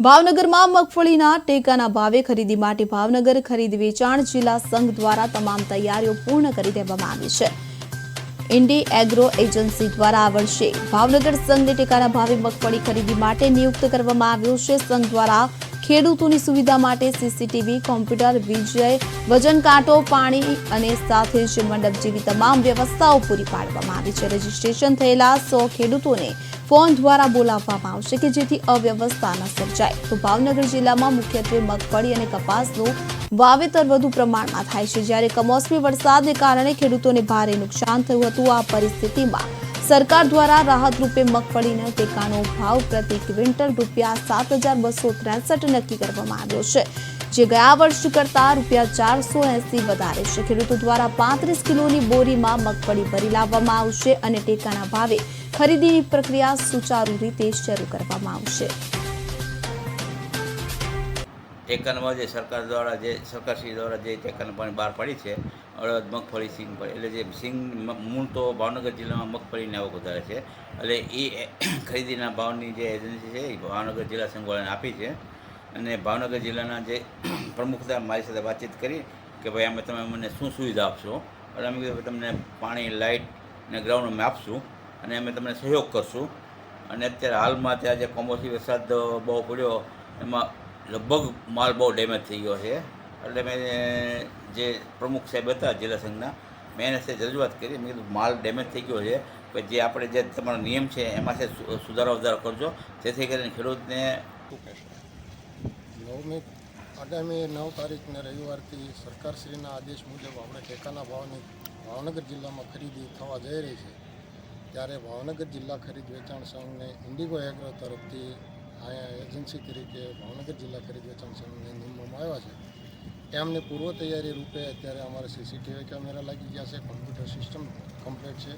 ભાવનગરમાં મગફળીના ટેકાના ભાવે ખરીદી માટે ભાવનગર ખરીદ વેચાણ જિલ્લા સંઘ દ્વારા તમામ તૈયારીઓ પૂર્ણ કરી દેવામાં આવી છે. ઇન્ડી એગ્રો એજન્સી દ્વારા આ વર્ષે ભાવનગર સંઘને ટેકાના ભાવે મગફળી ખરીદી માટે નિયુક્ત કરવામાં આવ્યું છે. સંઘ દ્વારા ખેડૂતોની સુવિધા માટે સીસીટીવી કોમ્પ્યુટર વિજય વજન કાંટો, પાણી અને સાથે જ મંડપ જેવી તમામ વ્યવસ્થાઓ પૂરી પાડવામાં આવી છે. રજીસ્ટ્રેશન થયેલા સો ખેડૂતોને ફોન દ્વારા બોલાવવામાં આવશે કે જેથી અવ્યવસ્થા ન સર્જાય. તો ભાવનગર જિલ્લામાં મુખ્યત્વે મગફળી અને કપાસનું વાવેતર વધુ પ્રમાણમાં થાય છે. જ્યારે કમોસમી વરસાદને કારણે ખેડૂતોને ભારે નુકસાન થયું હતું. આ પરિસ્થિતિમાં સરકાર દ્વારા રાહત રૂપે મગફળીના ટેકાનો ભાવ પ્રતિ ક્વિન્ટલ રૂપિયા સાત હજાર બસો ત્રેસઠ નક્કી કરવામાં આવ્યો છે, જે ગયા વર્ષ કરતા રૂપિયા ચારસો એસી વધારે છે. ખેડૂતો દ્વારા પાંત્રીસ કિલોની બોરીમાં મગફળી ભરી લાવવામાં આવશે અને ટેકાના ભાવે ખરીદીની પ્રક્રિયા સુચારુ રીતે શરૂ કરવામાં આવશે. ટેકાનમાં જે સરકાર દ્વારા જે સરકારશ્રી દ્વારા જે ટેકાનું પાણી બહાર પાડી છે, અડદ, મગફળી સિંગ એટલે જે સિંગ મૂળ તો ભાવનગર જિલ્લામાં મગફળીને આવક વધારે છે. એટલે એ ખરીદીના ભાવની જે એજન્સી છે એ ભાવનગર જિલ્લા સંઘવાળાને આપી છે. અને ભાવનગર જિલ્લાના જે પ્રમુખતા મારી સાથે વાતચીત કરી કે ભાઈ અમે તમે મને શું સુવિધા આપશો? એટલે અમે કીધું તમને પાણી, લાઇટ ને ગ્રાઉન્ડ અમે આપશું અને અમે તમને સહયોગ કરશું. અને અત્યારે હાલમાં ત્યાં જે કમોસમી વરસાદ બહુ પડ્યો, એમાં લગભગ માલ બહુ ડેમેજ થઈ ગયો છે. એટલે મેં જે પ્રમુખ સાહેબ હતા જિલ્લા સંઘના મેં એને સાથે રજૂઆત કરી. મેં કીધું, માલ ડેમેજ થઈ ગયો છે, કે જે આપણે જે તમારો નિયમ છે, એમાં છે સુધારો વધારો કરજો. જેથી કરીને ખેડૂતને નવમી, આગામી નવ તારીખને રવિવારથી સરકારશ્રીના આદેશ મુજબ આપણે ટેકાના ભાવની ભાવનગર જિલ્લામાં ખરીદી થવા જઈ રહી છે. ત્યારે ભાવનગર જિલ્લા ખરીદ વેચાણ સંઘને ઇન્ડિગો એગ્રો તરફથી અહીંયા એજન્સી તરીકે ભાવનગર જિલ્લા ખરીદ વેચાણ સંઘને નિમવામાં આવ્યા છે. એમની પૂર્વ તૈયારી રૂપે અત્યારે અમારે સીસીટીવી કેમેરા લાગી ગયા છે કોમ્પ્યુટર સિસ્ટમ કમ્પ્લીટ છે.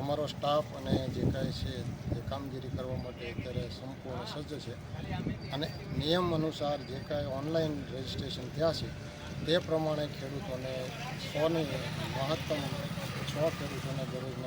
અમારો સ્ટાફ અને જે કાંઈ છે તે કામગીરી કરવા માટે અત્યારે સંપૂર્ણ સજ્જ છે. અને નિયમ અનુસાર જે કાંઈ ઓનલાઈન રજિસ્ટ્રેશન થયા છે, તે પ્રમાણે ખેડૂતોને સોની મહત્તમ છ ખેડૂતોને દરરોજના